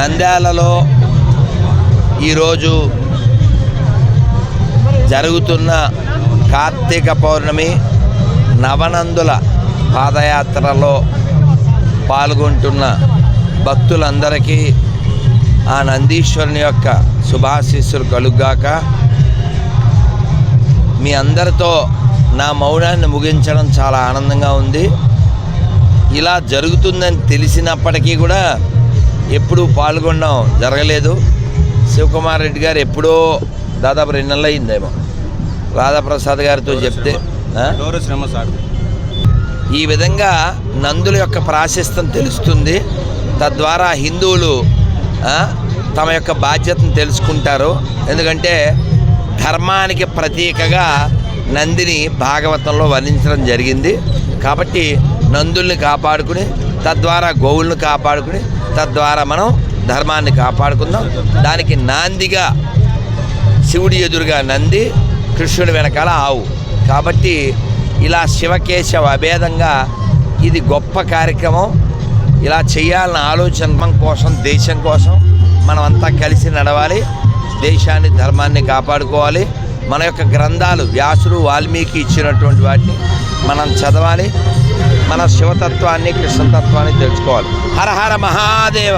నంద్యాలలో ఈరోజు జరుగుతున్న కార్తీక పౌర్ణమి నవనందుల పాదయాత్రలో పాల్గొంటున్న భక్తులందరికీ ఆ నందీశ్వరుని యొక్క శుభాశీస్సులు కలుగ్గాక. మీ అందరితో నా మౌనాన్ని ముగించడం చాలా ఆనందంగా ఉంది. ఇలా జరుగుతుందని తెలిసినప్పటికీ కూడా ఎప్పుడూ పాల్గొనడం జరగలేదు. శివకుమార్ రెడ్డి గారు ఎప్పుడో దాదాపు రెండు నెలలు అయిందేమో. రాధాప్రసాద్ గారితో చెప్తే ఈ విధంగా నందుల యొక్క ప్రాశస్తం తెలుస్తుంది. తద్వారా హిందువులు తమ యొక్క బాధ్యతను తెలుసుకుంటారు. ఎందుకంటే ధర్మానికి ప్రతీకగా నందిని భాగవతంలో వర్ణించడం జరిగింది. కాబట్టి నందుల్ని కాపాడుకుని తద్వారా గోవుల్ని కాపాడుకుని తద్వారా మనం ధర్మాన్ని కాపాడుకుందాం. దానికి నాందిగా శివుడి ఎదురుగా నంది కృష్ణుడి వెనకాల ఆవు. కాబట్టి ఇలా శివకేశవ అభేదంగా ఇది గొప్ప కార్యక్రమం. ఇలా చేయాలన్న ఆలోచన కోసం దేశం కోసం మనమంతా కలిసి నడవాలి. దేశాన్ని ధర్మాన్ని కాపాడుకోవాలి. మన యొక్క గ్రంథాలు వ్యాసులు వాల్మీకి ఇచ్చినటువంటి వాటిని మనం చదవాలి. మన శివతత్వాన్ని కృష్ణతత్వాన్ని తెలుసుకోవాలి. హర హర మహాదేవ.